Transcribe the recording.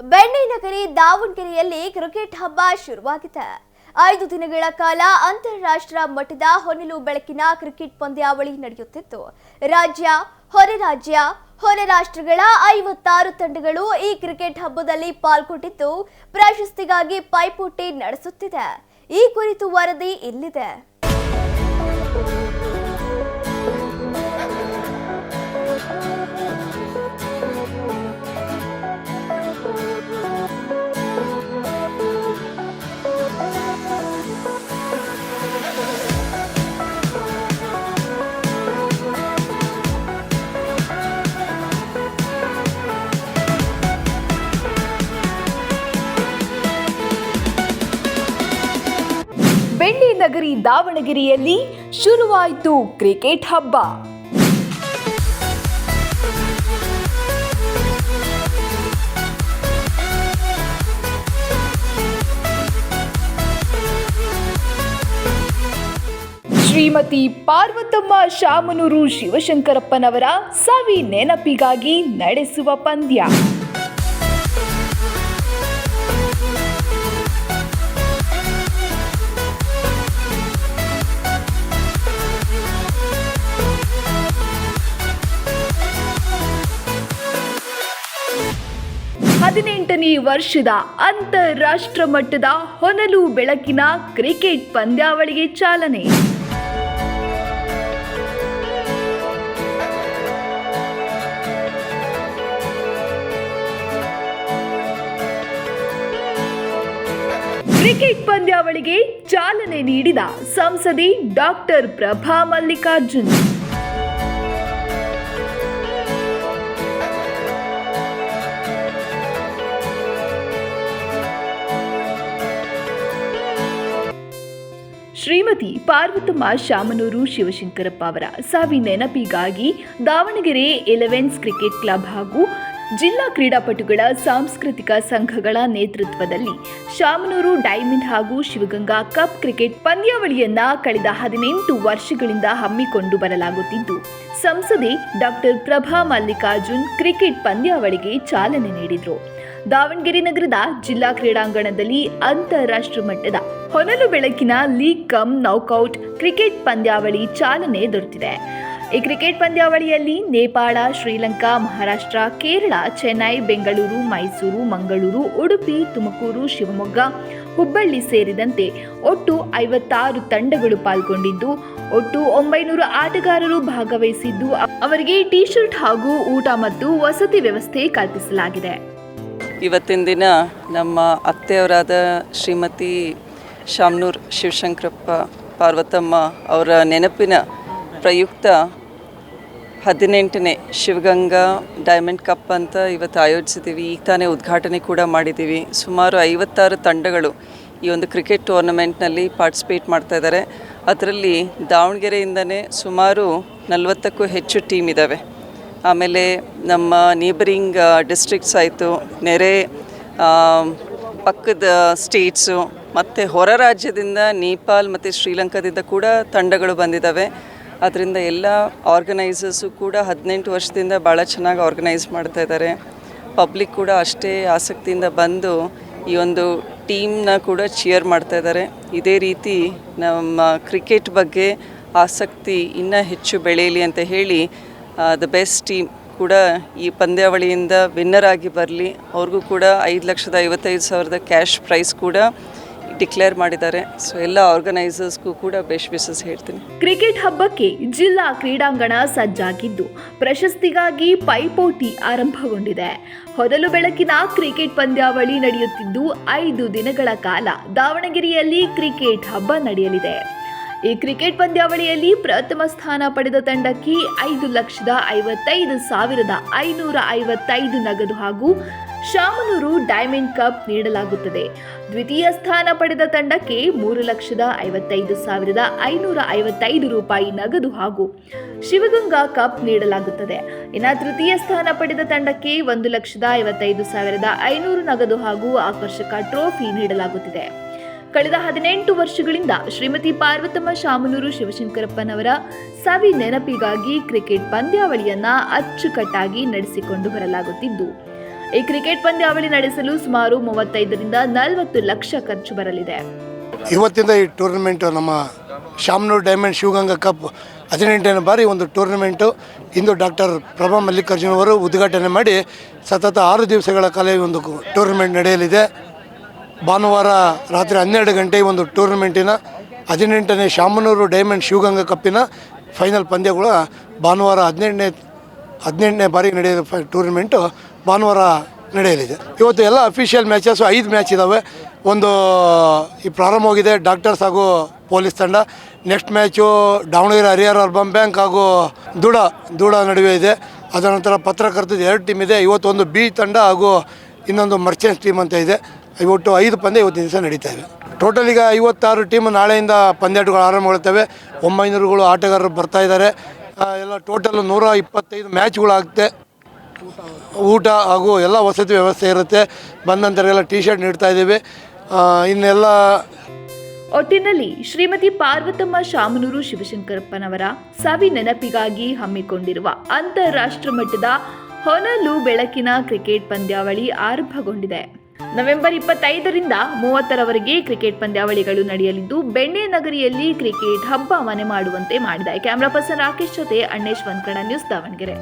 ಬೆಣ್ಣೆ ನಗರಿ ದಾವಣಗೆರೆಯಲ್ಲಿ ಕ್ರಿಕೆಟ್ ಹಬ್ಬ ಶುರುವಾಗಿದೆ. ಐದು ದಿನಗಳ ಕಾಲ ಅಂತಾರಾಷ್ಟ್ರ ಮಟ್ಟದ ಹೊನಲು ಬೆಳಕಿನ ಕ್ರಿಕೆಟ್ ಪಂದ್ಯಾವಳಿ ನಡೆಯುತ್ತಿತ್ತು. ರಾಜ್ಯ, ಹೊರ ರಾಜ್ಯ, ಹೊರ ರಾಷ್ಟ್ರಗಳ ಐವತ್ತಾರು ತಂಡಗಳು ಈ ಕ್ರಿಕೆಟ್ ಹಬ್ಬದಲ್ಲಿ ಪಾಲ್ಗೊಂಡಿದ್ದು, ಪ್ರಶಸ್ತಿಗಾಗಿ ಪೈಪೋಟಿ ನಡೆಸುತ್ತಿದೆ. ಈ ಕುರಿತು ವರದಿ ಇಲ್ಲಿದೆ. ಬೆಳ್ಳಿ ನಗರಿ ದಾವಣಗೆರೆಯಲ್ಲಿ ಶುರುವಾಯಿತು ಕ್ರಿಕೆಟ್ ಹಬ್ಬ. ಶ್ರೀಮತಿ ಪಾರ್ವತಮ್ಮ ಶಾಮನೂರು ಶಿವಶಂಕರಪ್ಪನವರ ಸವಿ ನೆನಪಿಗಾಗಿ ನಡೆಸುವ ಪಂದ್ಯ. ಹದಿನೆಂಟನೇ ವರ್ಷದ ಅಂತಾರಾಷ್ಟ್ರ ಮಟ್ಟದ ಹೊನಲು ಬೆಳಕಿನ ಕ್ರಿಕೆಟ್ ಪಂದ್ಯಾವಳಿಗೆ ಚಾಲನೆ. ಕ್ರಿಕೆಟ್ ಪಂದ್ಯಾವಳಿಗೆ ಚಾಲನೆ ನೀಡಿದ ಸಂಸದೆ ಡಾಕ್ಟರ್ ಪ್ರಭಾ ಮಲ್ಲಿಕಾರ್ಜುನ್. ಶ್ರೀಮತಿ ಪಾರ್ವತಮ್ಮ ಶಾಮನೂರು ಶಿವಶಂಕರಪ್ಪ ಅವರ ಸಾವಿ ನೆನಪಿಗಾಗಿ ದಾವಣಗೆರೆ ಎಲೆವೆನ್ಸ್ ಕ್ರಿಕೆಟ್ ಕ್ಲಬ್ ಹಾಗೂ ಜಿಲ್ಲಾ ಕ್ರೀಡಾಪಟುಗಳ ಸಾಂಸ್ಕೃತಿಕ ಸಂಘಗಳ ನೇತೃತ್ವದಲ್ಲಿ ಶಾಮನೂರು ಡೈಮಂಡ್ ಹಾಗೂ ಶಿವಗಂಗಾ ಕಪ್ ಕ್ರಿಕೆಟ್ ಪಂದ್ಯಾವಳಿಯನ್ನ ಕಳೆದ ಹದಿನೆಂಟು ವರ್ಷಗಳಿಂದ ಹಮ್ಮಿಕೊಂಡು ಬರಲಾಗುತ್ತಿದ್ದು, ಸಂಸದೆ ಡಾಕ್ಟರ್ ಪ್ರಭಾ ಮಲ್ಲಿಕಾರ್ಜುನ್ ಕ್ರಿಕೆಟ್ ಪಂದ್ಯಾವಳಿಗೆ ಚಾಲನೆ ನೀಡಿದರು. ದಾವಣಗೆರೆ ನಗರದ ಜಿಲ್ಲಾ ಕ್ರೀಡಾಂಗಣದಲ್ಲಿ ಅಂತಾರಾಷ್ಟ್ರ ಮಟ್ಟದ ಹೊನಲು ಬೆಳಕಿನ ಲೀಗ್ ಕಮ್ ನೌಕೌಟ್ ಕ್ರಿಕೆಟ್ ಪಂದ್ಯಾವಳಿ ಚಾಲನೆ ದೊರೆತಿದೆ. ಈ ಕ್ರಿಕೆಟ್ ಪಂದ್ಯಾವಳಿಯಲ್ಲಿ ನೇಪಾಳ, ಶ್ರೀಲಂಕಾ, ಮಹಾರಾಷ್ಟ್ರ, ಕೇರಳ, ಚೆನ್ನೈ, ಬೆಂಗಳೂರು, ಮೈಸೂರು, ಮಂಗಳೂರು, ಉಡುಪಿ, ತುಮಕೂರು, ಶಿವಮೊಗ್ಗ, ಹುಬ್ಬಳ್ಳಿ ಸೇರಿದಂತೆ ಒಟ್ಟು ಐವತ್ತಾರು ತಂಡಗಳು ಪಾಲ್ಗೊಂಡಿದ್ದು, ಒಟ್ಟು ಒಂಬೈನೂರು ಆಟಗಾರರು ಭಾಗವಹಿಸಿದ್ದು ಅವರಿಗೆ ಟಿ ಶರ್ಟ್ ಹಾಗೂ ಊಟ ಮತ್ತು ವಸತಿ ವ್ಯವಸ್ಥೆ ಕಲ್ಪಿಸಲಾಗಿದೆ. ಇವತ್ತಿನ ದಿನ ನಮ್ಮ ಅತ್ತೆಯವರಾದ ಶ್ರೀಮತಿ ಶಾಮ್ನೂರ್ ಶಿವಶಂಕರಪ್ಪ ಪಾರ್ವತಮ್ಮ ಅವರ ನೆನಪಿನ ಪ್ರಯುಕ್ತ ಹದಿನೆಂಟನೇ ಶಿವಗಂಗಾ ಡೈಮಂಡ್ ಕಪ್ ಅಂತ ಇವತ್ತು ಆಯೋಜಿಸಿದ್ದೀವಿ. ಈಗ ತಾನೇ ಉದ್ಘಾಟನೆ ಕೂಡ ಮಾಡಿದ್ದೀವಿ. ಸುಮಾರು ಐವತ್ತಾರು ತಂಡಗಳು ಈ ಒಂದು ಕ್ರಿಕೆಟ್ ಟೂರ್ನಮೆಂಟ್ನಲ್ಲಿ ಪಾರ್ಟಿಸಿಪೇಟ್ ಮಾಡ್ತಾ ಇದ್ದಾರೆ. ಅದರಲ್ಲಿ ದಾವಣಗೆರೆಯಿಂದನೇ ಸುಮಾರು ನಲವತ್ತಕ್ಕೂ ಹೆಚ್ಚು ಟೀಮ್ ಇದ್ದಾವೆ. ಆಮೇಲೆ ನಮ್ಮ ನೇಬರಿಂಗ್ ಡಿಸ್ಟ್ರಿಕ್ಟ್ಸ್ ಆಯಿತು. ನೆರೆ ಪಕ್ಕದ ಸ್ಟೇಟ್ಸು ಮತ್ತು ಹೊರ ರಾಜ್ಯದಿಂದ ನೇಪಾಲ್ ಮತ್ತು ಶ್ರೀಲಂಕಾದಿಂದ ಕೂಡ ತಂಡಗಳು ಬಂದಿದ್ದಾವೆ ಅದರಿಂದ ಎಲ್ಲ ಆರ್ಗನೈಸರ್ಸು ಕೂಡ ಹದಿನೆಂಟು ವರ್ಷದಿಂದ ಭಾಳ ಚೆನ್ನಾಗಿ ಆರ್ಗನೈಸ್ ಮಾಡ್ತಾ ಇದ್ದಾರೆ ಪಬ್ಲಿಕ್ ಕೂಡ ಅಷ್ಟೇ ಆಸಕ್ತಿಯಿಂದ ಬಂದು ಈ ಒಂದು ಟೀಮ್ನ ಕೂಡ ಚಿಯರ್ ಮಾಡ್ತಾ ಇದ್ದಾರೆ ಇದೇ ರೀತಿ ನಮ್ಮ ಕ್ರಿಕೆಟ್ ಬಗ್ಗೆ ಆಸಕ್ತಿ ಇನ್ನೂ ಹೆಚ್ಚು ಬೆಳೆಯಲಿ ಅಂತ ಹೇಳಿ ದ ಬೆಸ್ಟ್ ಟೀಮ್ ಕೂಡ ಈ ಪಂದ್ಯಾವಳಿಯಿಂದ ವಿನ್ನರ್ ಆಗಿ ಬರಲಿ. ಅವ್ರಿಗೂ ಕೂಡ ಐದು ಲಕ್ಷದ ಐವತ್ತೈದು ಸಾವಿರದ ಕ್ಯಾಶ್ ಪ್ರೈಸ್ ಕೂಡ ಡಿಕ್ಲೇರ್ ಮಾಡಿದ್ದಾರೆ. ಸೊ ಎಲ್ಲ ಆರ್ಗನೈಸರ್ಸ್ಗೂ ಕೂಡ ಬೆಸ್ಟ್ ವಿಶಸ್ ಹೇಳ್ತೀನಿ. ಕ್ರಿಕೆಟ್ ಹಬ್ಬಕ್ಕೆ ಜಿಲ್ಲಾ ಕ್ರೀಡಾಂಗಣ ಸಜ್ಜಾಗಿದ್ದು, ಪ್ರಶಸ್ತಿಗಾಗಿ ಪೈಪೋಟಿ ಆರಂಭಗೊಂಡಿದೆ. ಹೊದಲು ಬೆಳಕಿನ ಕ್ರಿಕೆಟ್ ಪಂದ್ಯಾವಳಿ ನಡೆಯುತ್ತಿದ್ದು, ಐದು ದಿನಗಳ ಕಾಲ ದಾವಣಗೆರೆಯಲ್ಲಿ ಕ್ರಿಕೆಟ್ ಹಬ್ಬ ನಡೆಯಲಿದೆ. ಈ ಕ್ರಿಕೆಟ್ ಪಂದ್ಯಾವಳಿಯಲ್ಲಿ ಪ್ರಥಮ ಸ್ಥಾನ ಪಡೆದ ತಂಡಕ್ಕೆ ಐದು ಲಕ್ಷದ ಐವತ್ತೈದು ಸಾವಿರದ ಐನೂರ ಐವತ್ತೈದು ನಗದು ಹಾಗೂ ಶಾಮನೂರು ಡೈಮಂಡ್ ಕಪ್ ನೀಡಲಾಗುತ್ತದೆ. ದ್ವಿತೀಯ ಸ್ಥಾನ ಪಡೆದ ತಂಡಕ್ಕೆ ಮೂರು ಲಕ್ಷದ ಐವತ್ತೈದು ಸಾವಿರದ ಐನೂರ ಐವತ್ತೈದು ರೂಪಾಯಿ ನಗದು ಹಾಗೂ ಶಿವಗಂಗಾ ಕಪ್ ನೀಡಲಾಗುತ್ತದೆ. ಇನ್ನು ತೃತೀಯ ಸ್ಥಾನ ಪಡೆದ ತಂಡಕ್ಕೆ ಒಂದು ಲಕ್ಷದ ಐವತ್ತೈದು ಸಾವಿರದ ಐನೂರು ನಗದು ಹಾಗೂ ಆಕರ್ಷಕ ಟ್ರೋಫಿ ನೀಡಲಾಗುತ್ತಿದೆ. ಕಳೆದ ಹದಿನೆಂಟು ವರ್ಷಗಳಿಂದ ಶ್ರೀಮತಿ ಪಾರ್ವತಮ್ಮ ಶಾಮನೂರು ಶಿವಶಂಕರಪ್ಪನವರ ಸವಿ ನೆನಪಿಗಾಗಿ ಕ್ರಿಕೆಟ್ ಪಂದ್ಯಾವಳಿಯನ್ನ ಅಚ್ಚುಕಟ್ಟಾಗಿ ನಡೆಸಿಕೊಂಡು ಬರಲಾಗುತ್ತಿದ್ದು ಈ ಕ್ರಿಕೆಟ್ ಪಂದ್ಯಾವಳಿ ನಡೆಸಲು ಸುಮಾರು ಮೂವತ್ತೈದರಿಂದ ನಲವತ್ತು ಲಕ್ಷ ಖರ್ಚು ಬರಲಿದೆ. ಇವತ್ತಿಂದ ಈ ಟೂರ್ನಮೆಂಟ್ ನಮ್ಮ ಶಾಮನೂರು ಡೈಮಂಡ್ ಶಿವಗಂಗಾ ಕಪ್ ಹದಿನೆಂಟನೇ ಬಾರಿ ಒಂದು ಟೂರ್ನಮೆಂಟು ಇಂದು ಡಾಕ್ಟರ್ ಪ್ರಭಾ ಮಲ್ಲಿಕಾರ್ಜುನ್ ಅವರು ಉದ್ಘಾಟನೆ ಮಾಡಿ ಸತತ ಆರು ದಿವಸಗಳ ಕಾಲ ಈ ಒಂದು ಟೂರ್ನಮೆಂಟ್ ನಡೆಯಲಿದೆ. ಭಾನುವಾರ ರಾತ್ರಿ ಹನ್ನೆರಡು ಗಂಟೆ ಒಂದು ಟೂರ್ನಮೆಂಟಿನ ಹದಿನೆಂಟನೇ ಶಾಮನೂರು ಡೈಮಂಡ್ ಶಿವಗಂಗಾ ಕಪ್ಪಿನ ಫೈನಲ್ ಪಂದ್ಯಗಳು ಭಾನುವಾರ ಹದಿನೆಂಟನೇ ಹದಿನೆಂಟನೇ ಬಾರಿ ನಡೆಯುವ ಟೂರ್ನಮೆಂಟು ಭಾನುವಾರ ನಡೆಯಲಿದೆ. ಇವತ್ತು ಎಲ್ಲ ಅಫಿಷಿಯಲ್ ಮ್ಯಾಚಸ್ಸು ಐದು ಮ್ಯಾಚ್ ಇದ್ದಾವೆ ಒಂದು ಈ ಪ್ರಾರಂಭವಾಗಿದೆ ಡಾಕ್ಟರ್ಸ್ ಹಾಗೂ ಪೊಲೀಸ್ ತಂಡ. Next match Davanagere Harihara urban bank ಹಾಗೂ ದೂಡ ದೂಡ ನಡುವೆ ಇದೆ. ಅದರ ನಂತರ ಪತ್ರಕರ್ತದ ಎರಡು ಟೀಮ್ ಇದೆ. ಇವತ್ತೊಂದು ಬಿ ತಂಡ ಹಾಗೂ ಇನ್ನೊಂದು ಮರ್ಚೆಂಟ್ಸ್ ಟೀಮ್ ಅಂತ ಇದೆ. ಇವತ್ತು ಐದು ಪಂದ್ಯ ಇವತ್ತಿನ ದಿವಸ ನಡೀತಾ ಇವೆ. ಟೋಟಲ್ ಈಗ ಐವತ್ತಾರು ಟೀಮ್ ನಾಳೆಯಿಂದ ಪಂದ್ಯಾಟಗಳು ಆರಂಭಗೊಳ್ತವೆ ಒಂಬೈನೂರುಗಳು ಆಟಗಾರರು ಬರ್ತಾ ಇದ್ದಾರೆ. ಎಲ್ಲ ಟೋಟಲ್ ನೂರ ಇಪ್ಪತ್ತೈದು ಮ್ಯಾಚ್ಗಳಾಗುತ್ತೆ ಊಟ ಹಾಗೂ ಎಲ್ಲ ವಸತಿ ವ್ಯವಸ್ಥೆ ಇರುತ್ತೆ. ಬಂದಂಥವ್ರಿಗೆಲ್ಲ ಟಿ ಶರ್ಟ್ ನೀಡ್ತಾ ಇದ್ದೀವಿ. ಇನ್ನೆಲ್ಲ ಒಟ್ಟಿನಲ್ಲಿ ಶ್ರೀಮತಿ ಪಾರ್ವತಮ್ಮ ಶಾಮನೂರು ಶಿವಶಂಕರಪ್ಪನವರ ಸವಿ ನೆನಪಿಗಾಗಿ ಹಮ್ಮಿಕೊಂಡಿರುವ ಅಂತಾರಾಷ್ಟ್ರ ಮಟ್ಟದ ಹೊನಲು ಬೆಳಕಿನ ಕ್ರಿಕೆಟ್ ಪಂದ್ಯಾವಳಿ ಆರಂಭಗೊಂಡಿದೆ. ನವೆಂಬರ್ ಇಪ್ಪತ್ತೈದರಿಂದ ಮೂವತ್ತರವರೆಗೆ ಕ್ರಿಕೆಟ್ ಪಂದ್ಯಾವಳಿಗಳು ನಡೆಯಲಿದ್ದು, ಬೆಣ್ಣೆ ನಗರಿಯಲ್ಲಿ ಕ್ರಿಕೆಟ್ ಹಬ್ಬ ಮನೆ ಮಾಡುವಂತೆ ಮಾಡಿದೆ. ಕ್ಯಾಮ್ರಾ ಪರ್ಸನ್ ರಾಕೇಶ್ ಜೊತೆ ಅಣ್ಣೇಶ್ ವಂಕಣ, ನ್ಯೂಸ್ ದಾವಣಗೆರೆ.